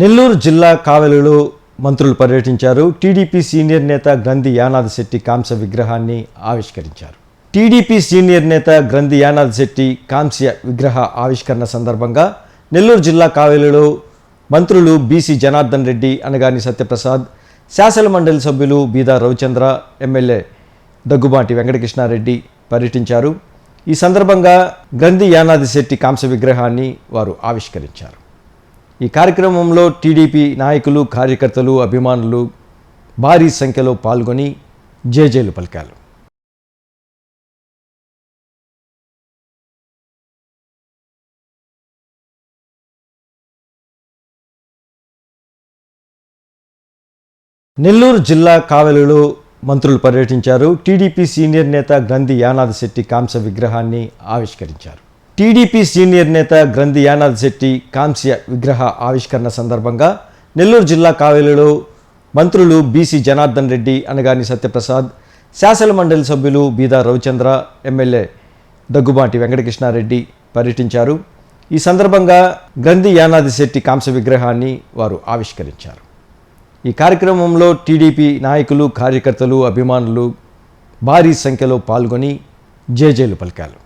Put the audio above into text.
నెల్లూరు జిల్లా కావలిలో మంత్రులు పర్యటించారు. టీడీపీ సీనియర్ నేత గ్రంథి యానాద్ శెట్టి కాంస్య విగ్రహాన్ని ఆవిష్కరించారు. టీడీపీ సీనియర్ నేత గ్రంథి యానాద్ శెట్టి కాంస్య విగ్రహ ఆవిష్కరణ సందర్భంగా నెల్లూరు జిల్లా కావేలిలో మంత్రులు బీసీ జనార్దన్ రెడ్డి అనగాని సత్యప్రసాద్ శాసన మండలి సభ్యులు బీదా రవిచంద్ర ఎమ్మెల్యే దగ్గుబాటి వెంకటకృష్ణారెడ్డి పర్యటించారు. ఈ సందర్భంగా గ్రంథి యానాది శెట్టి కాంస్య విగ్రహాన్ని వారు ఆవిష్కరించారు. ఈ కార్యక్రమంలో టీడీపీ నాయకులు కార్యకర్తలు అభిమానులు భారీ సంఖ్యలో పాల్గొని జేజేలు పలికారు. నెల్లూరు జిల్లా కావలిలో మంత్రులు పర్యటించారు. టీడీపీ సీనియర్ నేత గ్రంథి యానాద్ శెట్టి కాంస్య విగ్రహాన్ని ఆవిష్కరించారు. టీడీపీ సీనియర్ నేత గ్రంథి యానాద్ శెట్టి కాంస్య విగ్రహ ఆవిష్కరణ సందర్భంగా నెల్లూరు జిల్లా కావేలిలో మంత్రులు బీసీ జనార్దన్ రెడ్డి అనగాని సత్యప్రసాద్ శాసనమండలి సభ్యులు బీదా రవిచంద్ర ఎమ్మెల్యే దగ్గుబాటి వెంకటకృష్ణారెడ్డి పర్యటించారు. ఈ సందర్భంగా గ్రంథి యానాది శెట్టి కాంస్య విగ్రహాన్ని వారు ఆవిష్కరించారు. ఈ కార్యక్రమంలో టీడీపీ నాయకులు కార్యకర్తలు అభిమానులు భారీ సంఖ్యలో పాల్గొని జేజేలు పలికారు.